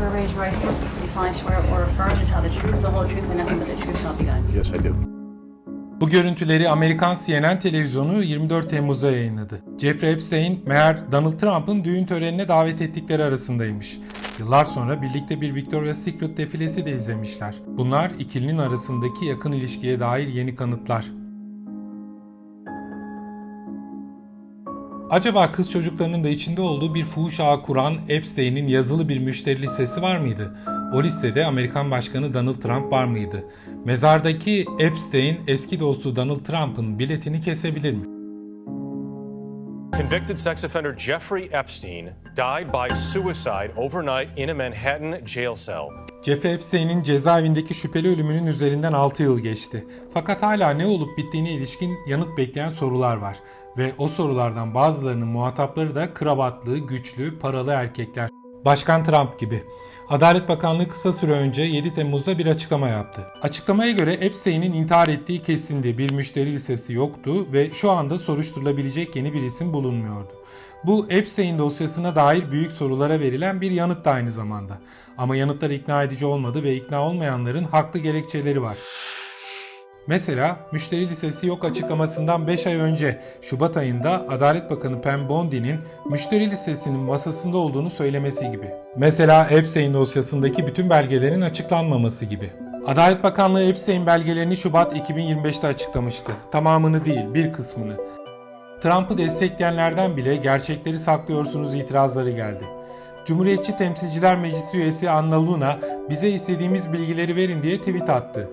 swear raise your right hand. You solemnly swear or affirm to tell the truth, the whole truth, and nothing but the truth, so help you God. Yes, I do. Bu görüntüleri Amerikan CNN televizyonu 24 Temmuz'da yayınladı. Jeffrey Epstein, meğer Donald Trump'ın düğün törenine davet ettikleri arasındaymış. Yıllar sonra birlikte bir Victoria's Secret defilesi de izlemişler. Bunlar ikilinin arasındaki yakın ilişkiye dair yeni kanıtlar. Acaba kız çocuklarının da içinde olduğu bir fuhuş ağı kuran Epstein'in yazılı bir müşteri listesi var mıydı? O listede Amerikan Başkanı Donald Trump var mıydı? Mezardaki Epstein eski dostu Donald Trump'ın biletini kesebilir mi? Convicted sex offender Jeffrey Epstein died by suicide overnight in a Manhattan jail cell. Jeffrey Epstein'in cezaevindeki şüpheli ölümünün üzerinden 6 yıl geçti. Fakat hala ne olup bittiğine ilişkin yanıt bekleyen sorular var. Ve o sorulardan bazılarının muhatapları da kravatlı, güçlü, paralı erkekler. Başkan Trump gibi. Adalet Bakanlığı kısa süre önce 7 Temmuz'da bir açıklama yaptı. Açıklamaya göre Epstein'in intihar ettiği kesindi. Bir müşteri listesi yoktu ve şu anda soruşturulabilecek yeni bir isim bulunmuyordu. Bu Epstein dosyasına dair büyük sorulara verilen bir yanıt da aynı zamanda. Ama yanıtlar ikna edici olmadı ve ikna olmayanların haklı gerekçeleri var. Mesela müşteri listesi yok açıklamasından 5 ay önce Şubat ayında Adalet Bakanı Pam Bondi'nin müşteri listesinin masasında olduğunu söylemesi gibi. Mesela Epstein dosyasındaki bütün belgelerin açıklanmaması gibi. Adalet Bakanlığı Epstein belgelerini Şubat 2025'te açıklamıştı. Tamamını değil, bir kısmını. Trump'ı destekleyenlerden bile gerçekleri saklıyorsunuz itirazları geldi. Cumhuriyetçi Temsilciler Meclisi üyesi Anna Luna bize istediğimiz bilgileri verin diye tweet attı.